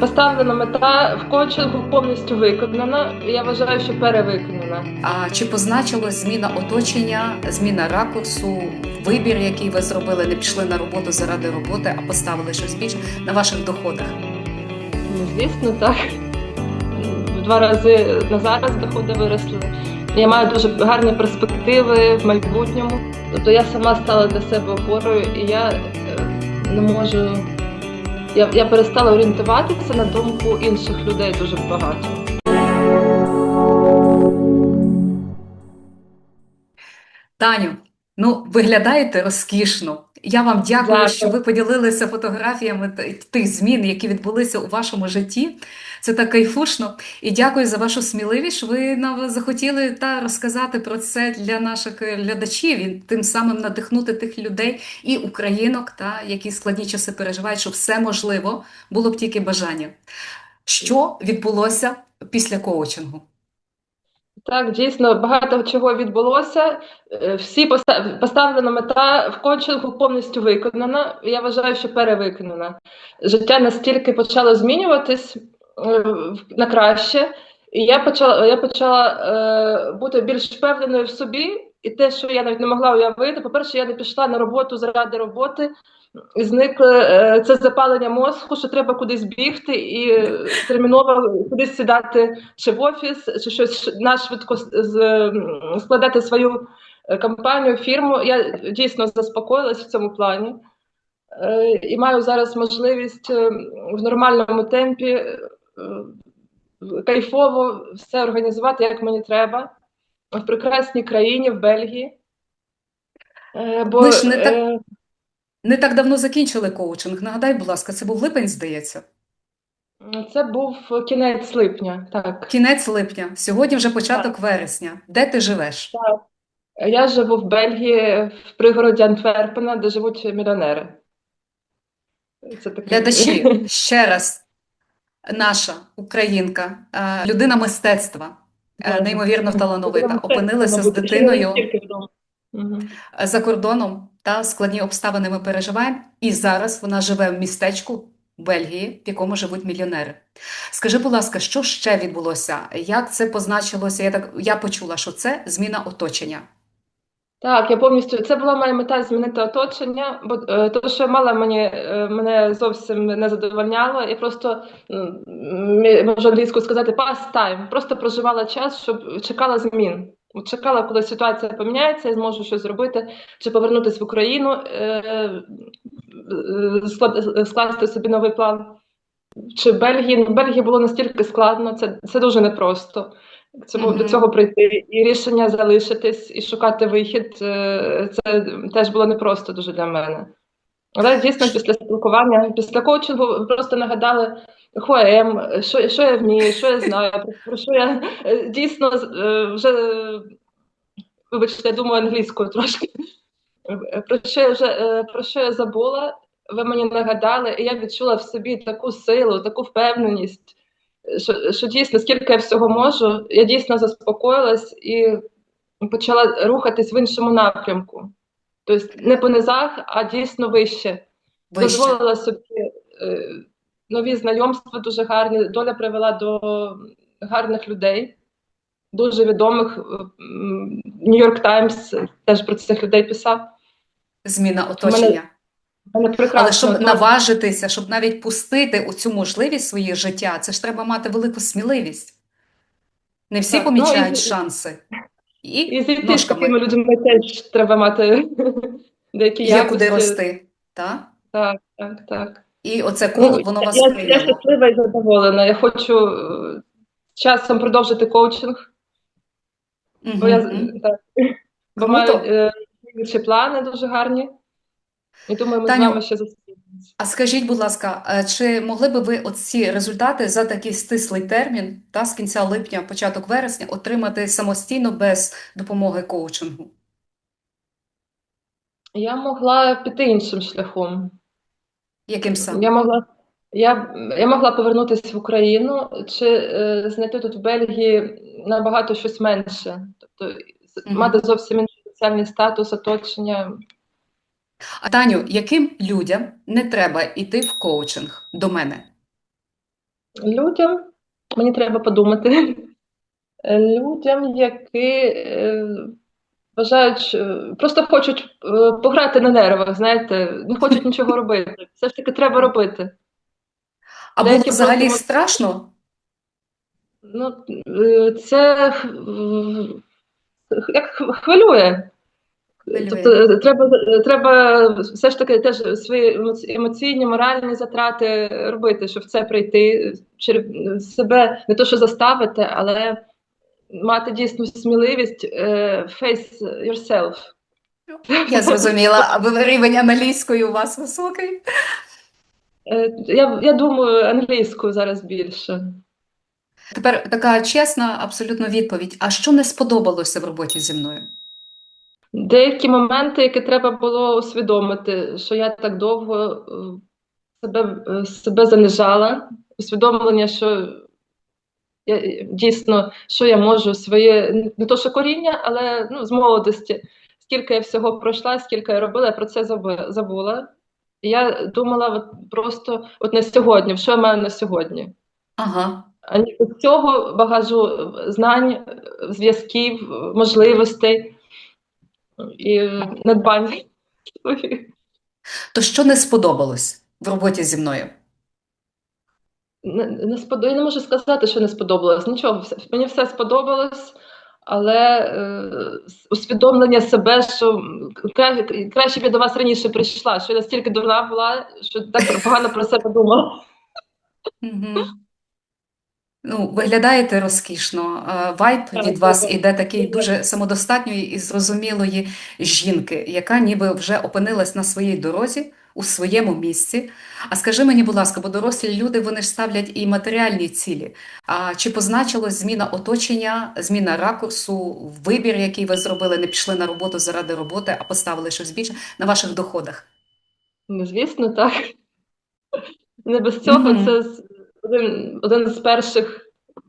Поставлена мета в коучингу повністю виконана. Я вважаю, що перевиконана. А чи позначилось зміна оточення, зміна ракурсу, вибір, який ви зробили, не пішли на роботу заради роботи, а поставили щось більше на ваших доходах? Ну, звісно, так. В два рази на зараз доходи виросли. Я маю дуже гарні перспективи в майбутньому. Тобто я сама стала для себе опорою, і я е, не можу. Я, я перестала орієнтуватися на думку інших людей дуже багато. Таню, ну виглядаєте розкішно. Я вам дякую, Дякую. що ви поділилися фотографіями тих змін, які відбулися у вашому житті. Це так кайфушно. І дякую за вашу сміливість, ви нам захотіли та розказати про це для наших е, глядачів і тим самим надихнути тих людей і українок, та які складні часи переживають, що все можливо, було б тільки бажання. Що відбулося після коучингу? Так, дійсно, багато чого відбулося. Е, Всі поста- поставлена мета в коучингу повністю виконана. Я вважаю, що перевиконана. Життя настільки почало змінюватись е, на краще, і я почала, я почала е, бути більш впевненою в собі. І те, що я навіть не могла уявити, по-перше, я не пішла на роботу заради роботи, і зникло е, це запалення мозку, що треба кудись бігти і е, терміново кудись сідати чи в офіс, чи щось ш- нашвидко з- з- м, складати свою е, компанію, фірму. Я дійсно заспокоїлась в цьому плані. І маю зараз можливість е, в нормальному темпі кайфово все організувати, як мені треба, в прекрасній країні, в Бельгії. Бо Ви ж не так- Не так давно закінчили коучинг. Нагадай, будь ласка, це був липень, здається. це був кінець липня. Так. Кінець липня. Сьогодні вже початок вересня. Де ти живеш? Я живу в Бельгії, в пригороді Антверпена, де живуть мільйонери. Це таке. Глядачі, ще раз, наша українка, е, людина мистецтва, е, неймовірно талановита, опинилася з дитиною за кордоном та складні обставини ми переживаємо. І зараз вона живе в містечку Бельгії, в якому живуть мільйонери. Скажи, будь ласка, що ще відбулося? Як це позначилося? Я так я почула, що це зміна оточення. Так, я повністю це була моя мета змінити оточення, бо е, то, що я мала мені е, мене зовсім не задовольняло. Я просто можу англійською сказати past time, Просто проживала час, щоб чекала змін. Чекала, коли ситуація поміняється, я зможу щось зробити, чи повернутися в Україну, е, е, скласти собі новий план. Чи Бельгії? Ну, в Бельгії було настільки складно, це, це дуже непросто. Цьому, Мгм. До цього прийти. І рішення залишитись і шукати вихід, е, це теж було непросто дуже для мене. Але дійсно після спілкування, після коучингу просто нагадали, хто ем, що, що я вмію, що я знаю, про, що я е, дійсно е, вже, вибачте, я думаю англійською трошки. Про що я вже е, про що я забула, ви мені нагадали, і я відчула в собі таку силу, таку впевненість, що, що дійсно, скільки я всього можу, я дійсно заспокоїлась і почала рухатись в іншому напрямку. Тобто не по низах, а дійсно вище. Вище. Дозволила собі нові знайомства дуже гарні. Доля привела до гарних людей, дуже відомих. Нью-Йорк Таймс теж про цих людей писав. Зміна оточення. Мене Але щоб наважитися, щоб навіть пустити у цю можливість своє життя, це ж треба мати велику сміливість. Не всі Так, ну, помічають і- шанси. І, І зійти з такими людьми теж треба мати деякі є куди рости. Та? Так, так, так. І оце коло, Ну, воно вас я, я щаслива і задоволена. Я хочу е, часом продовжити коучинг, бо я так, бо маю е, плани дуже гарні. І думаю, ми Таню, з вами ще зустрінемося. А скажіть, будь ласка, чи могли би ви оці результати за такий стислий термін, та, з кінця липня, початок вересня, отримати самостійно без допомоги коучингу? Я могла піти іншим шляхом. Яким саме? Я могла, я, я могла повернутися в Україну чи е, знайти тут в Бельгії набагато щось менше. Тобто Мгм. мати зовсім інший соціальний статус, оточення. А Таню, яким людям не треба йти в коучинг до мене? Людям, мені треба подумати, людям, які е, вважають, просто хочуть е, пограти на нервах, знаєте, не хочуть нічого робити. Все ж таки треба робити. А було взагалі просто- страшно? Ну, е, це як хвилює. Хвилює. Тобто е, треба, треба все ж таки теж свої емоційні, моральні затрати робити, щоб в це прийти, себе не то, що заставити, але мати дійсну сміливість е, face yourself. Я зрозуміла, а рівень англійської у вас високий? Е, Я, я думаю, англійською зараз більше. Тепер така чесна, абсолютно відповідь. А що не сподобалося в роботі зі мною? Деякі моменти, які треба було усвідомити, що я так довго е, себе, себе занижала, усвідомлення, що я е, дійсно, що я можу своє не то, що коріння, але ну, з молодості, скільки я всього пройшла, скільки я робила, я про це забула. І я думала от, просто от на сьогодні, що я маю на сьогодні. Ага. А цього багажу знань, зв'язків, можливостей і надбань. То що не сподобалось в роботі зі мною? Не, не. Я не можу сказати, що не сподобалось. Нічого, мені все сподобалось, але е, усвідомлення себе, що кра... краще б я до вас раніше прийшла, що я настільки дурна була, що так погано про себе думала. Ну, виглядаєте розкішно. Е, Вайб від вас іде такий дуже самодостатньої і зрозумілої жінки, яка ніби вже опинилась на своїй дорозі, у своєму місці. А скажи мені, будь ласка, бо дорослі люди вони ж ставлять і матеріальні цілі. А чи позначилась зміна оточення, зміна ракурсу, вибір, який ви зробили, не пішли на роботу заради роботи, а поставили щось більше на ваших доходах? Ну, звісно, так. Не без цього Мгм. це один, один з перших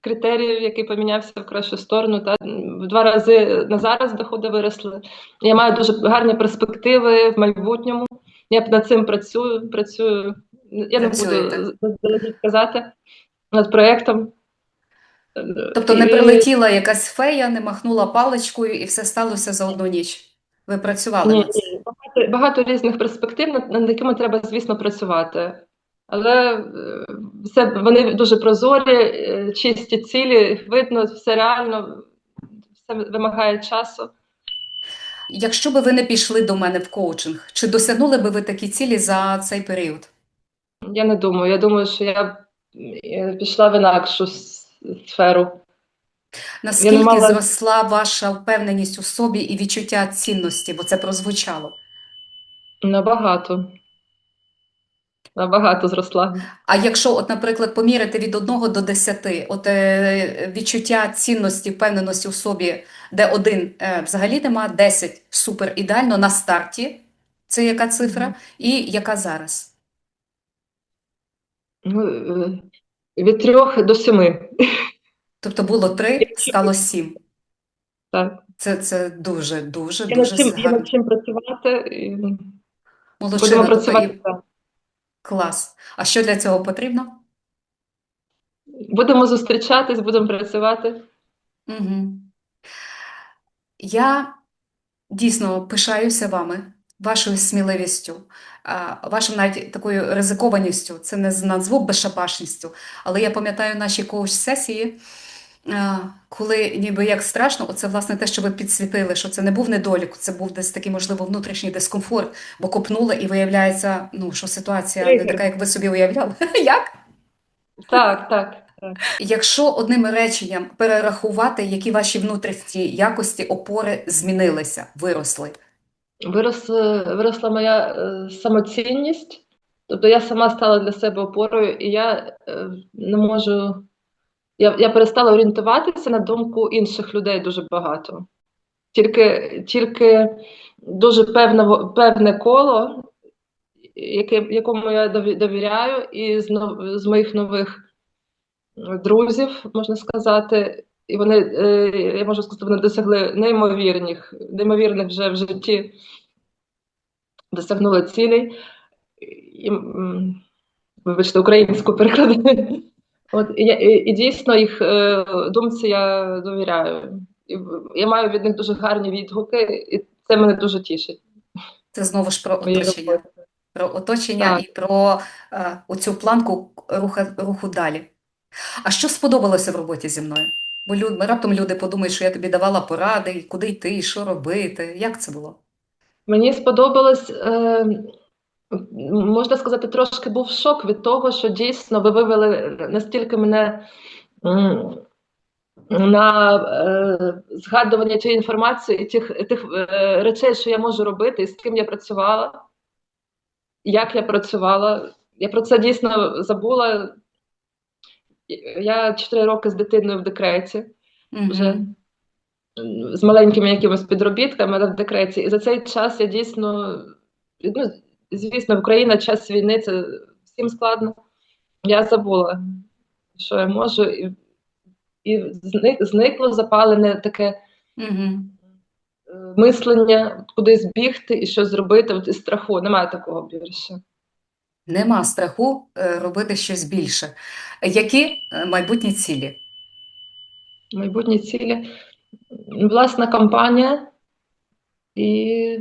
критеріїв, який помінявся в кращу сторону. Та в два рази на зараз доходи виросли. Я маю дуже гарні перспективи в майбутньому. Я над цим працюю. Працюю. Я не буду казати над проєктом. Тобто не прилетіла якась фея, не махнула паличкою і все сталося за одну ніч. Ви працювали Ні, над цим. багато, багато різних перспектив, над, над якими треба, звісно, працювати. Але е, все, вони дуже прозорі, е, чисті цілі, видно, все реально, все вимагає часу. Якщо би ви не пішли до мене в коучинг, чи досягнули би ви такі цілі за цей період? Я не думаю. Я думаю, що я б, е, пішла в інакшу сферу. Наскільки мала- зросла ваша впевненість у собі і відчуття цінності, бо це прозвучало? Набагато. Набагато зросла. А якщо, от, наприклад, поміряти від 1 до 10, от е, відчуття цінності, впевненості у собі, де один е, взагалі нема, 10 супер ідеально на старті, це яка цифра, Мгм. і яка зараз? Ну, е, від трьох до семи. Тобто було 3, стало 7. Так. Це, це дуже, дуже, Є над дуже чим, гарно. над чим працювати. І Молодчина, будемо працювати. і-. Клас. А що для цього потрібно? Будемо зустрічатись, будемо працювати. Угу. Я дійсно пишаюся вами, вашою сміливістю, вашою навіть такою ризикованістю. Це не назву безшабашністю, але я пам'ятаю наші коуч-сесії, коли ніби як страшно, оце власне те, що ви підсвітили, що це не був недолік, це був десь такий, можливо, внутрішній дискомфорт, бо копнули і виявляється, ну, що ситуація не така, як ви собі уявляли. Як? Так, так. так. Якщо одним реченням перерахувати, які ваші внутрішні якості опори змінилися, виросли. Вирос, виросла моя е, самоцінність, тобто я сама стала для себе опорою, і я е, не можу. Я, я перестала орієнтуватися на думку інших людей дуже багато. Тільки, тільки дуже певне, певне коло, яке, якому я довіряю, і з, з моїх нових друзів, можна сказати, і вони, е, я можу сказати, вони досягли неймовірних, неймовірних вже в житті, досягнули цілей. І, вибачте, українську перекладу. От і, я- і, і дійсно їх е, думці я довіряю. І я маю від них дуже гарні відгуки, і це мене дуже тішить. Це знову ж про оточення. Про оточення Так. і про е, оцю планку руха, руху далі. А що сподобалося в роботі зі мною? Бо люд, раптом люди подумають, що я тобі давала поради, куди йти, що робити. Як це було? Мені сподобалось, е, можна сказати, трошки був шок від того, що дійсно ви вивели настільки мене на е, згадування тієї інформації і тих, тих е, речей, що я можу робити, і з ким я працювала, як я працювала. Я про це дійсно забула. Я 4 роки з дитиною в декреті вже з маленькими якимись підробітками, але в декреті. І за цей час я дійсно, ну, звісно, Україна час війни це всім складно. Я забула, що я можу, і, і зник, зникло запалене таке е, мислення, кудись бігти і щось зробити от із страху. Немає такого більше. Нема страху е, робити щось більше. Які е, майбутні цілі? Майбутні цілі. Власна кампанія і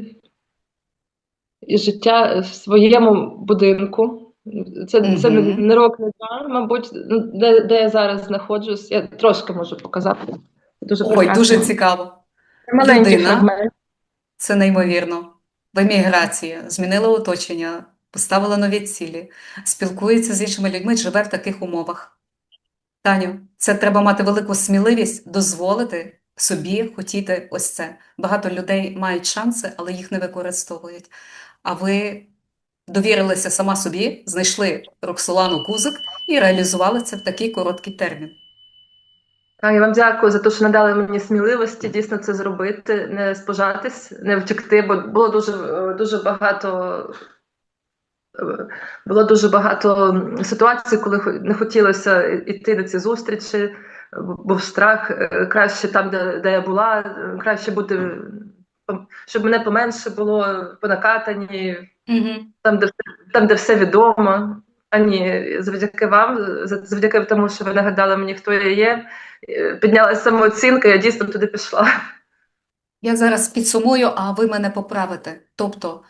життя в своєму будинку. Це, це не, Мгм. не рок, не два, мабуть, ну, де, де я зараз знаходжусь. Я трошки можу показати. Дуже Ой, прекрасно. дуже цікаво. Маленький людина. фрагмент. Це неймовірно. В еміграції змінила оточення, поставила нові цілі, спілкується з іншими людьми, живе в таких умовах. Таню, це треба мати велику сміливість дозволити собі хотіти ось це. Багато людей мають шанси, але їх не використовують. А ви довірилися сама собі, знайшли Роксолану Кузик і реалізували це в такий короткий термін. Так, я вам дякую за те, що надали мені сміливості дійсно це зробити, не спожатись, не втекти, бо було дуже, е, дуже багато. е, Було дуже багато ситуацій, коли не хотілося йти на ці зустрічі, був страх е, краще там, де, де я була, краще бути, щоб мене поменше було по накатанні, Угу. там, де, там, де все відомо. А ні, завдяки вам, завдяки тому, що ви нагадали мені, хто я є, е, піднялася самооцінка, я дійсно туди пішла. Я зараз підсумую, а ви мене поправите. Тобто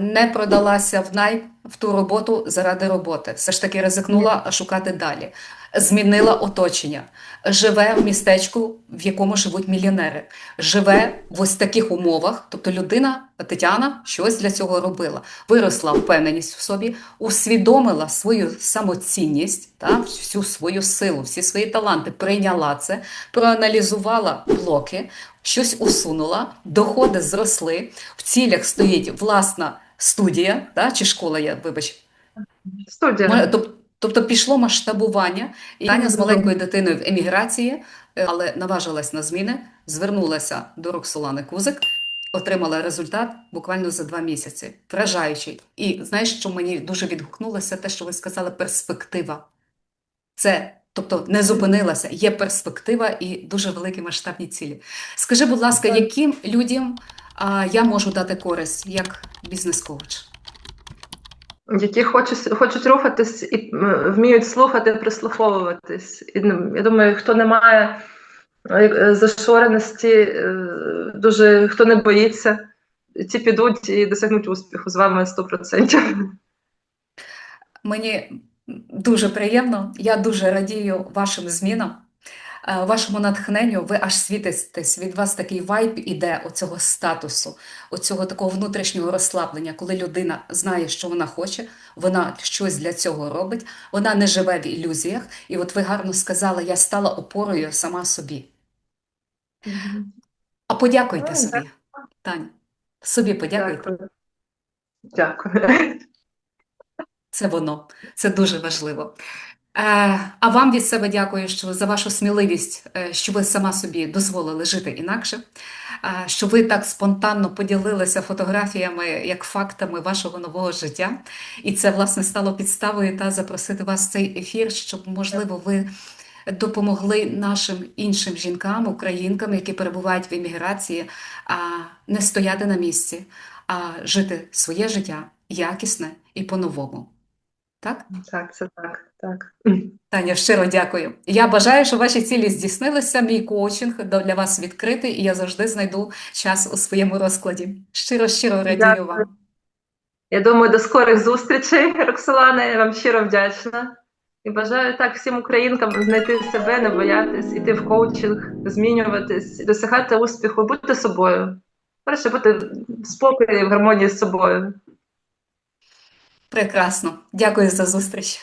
не продалася в найм в ту роботу заради роботи. Все ж таки ризикнула шукати далі. Змінила оточення. Живе в містечку, в якому живуть мільйонери. Живе в ось таких умовах. Тобто людина, Тетяна, щось для цього робила. Виросла впевненість в собі, усвідомила свою самоцінність, та, всю свою силу, всі свої таланти, прийняла це, проаналізувала блоки, щось усунула, доходи зросли, в цілях стоїть власна студія, та, чи школа, я, вибач, Студія. Мо- тоб- Тобто пішло масштабування, і Таня з маленькою дитиною в еміграції, е, але наважилась на зміни, звернулася до Роксолани Кузик, отримала результат буквально за два місяці. Вражаючий. І знаєш, що мені дуже відгукнулося, те, що ви сказали, перспектива. Це, тобто, не зупинилася, є перспектива і дуже великі масштабні цілі. Скажи, будь ласка, яким людям я можу дати користь як бізнес-коуч? Які хочуть, хочуть рухатись і вміють слухати, прислуховуватись. І ну, я думаю, хто не має е, зашореності, е, дуже хто не боїться, ті підуть і досягнуть успіху з вами 100%. Мені дуже приємно, я дуже радію вашим змінам, вашому натхненню. Ви аж світитесь, від вас такий вайб іде оцього статусу, оцього такого внутрішнього розслаблення, коли людина знає, що вона хоче, вона щось для цього робить, вона не живе в ілюзіях. І от ви гарно сказали, я стала опорою сама собі. А подякуйте Ну, собі, Таня. Собі подякуйте. Дякую. Дякую. Це воно, це дуже важливо. Е, а вам від себе дякую, що за вашу сміливість, е, що ви сама собі дозволили жити інакше, е, що ви так спонтанно поділилися фотографіями як фактами вашого нового життя. І це, власне, стало підставою та запросити вас в цей ефір, щоб, можливо, ви допомогли нашим іншим жінкам, українкам, які перебувають в еміграції, не стояти на місці, а жити своє життя якісне і по-новому. Так? Так, це так. так. Таня, щиро дякую. Я бажаю, щоб ваші цілі здійснилися. Мій коучинг для вас відкритий, і я завжди знайду час у своєму розкладі. Щиро, щиро радію Дякую. вам. Я думаю, до скорих зустрічей, Роксолана. Я вам щиро вдячна. І бажаю так всім українкам знайти себе, не боятись, іти в коучинг, змінюватись, досягати успіху, бути собою. Перше, бути в спокої, в гармонії з собою. Прекрасно. Дякую за зустріч.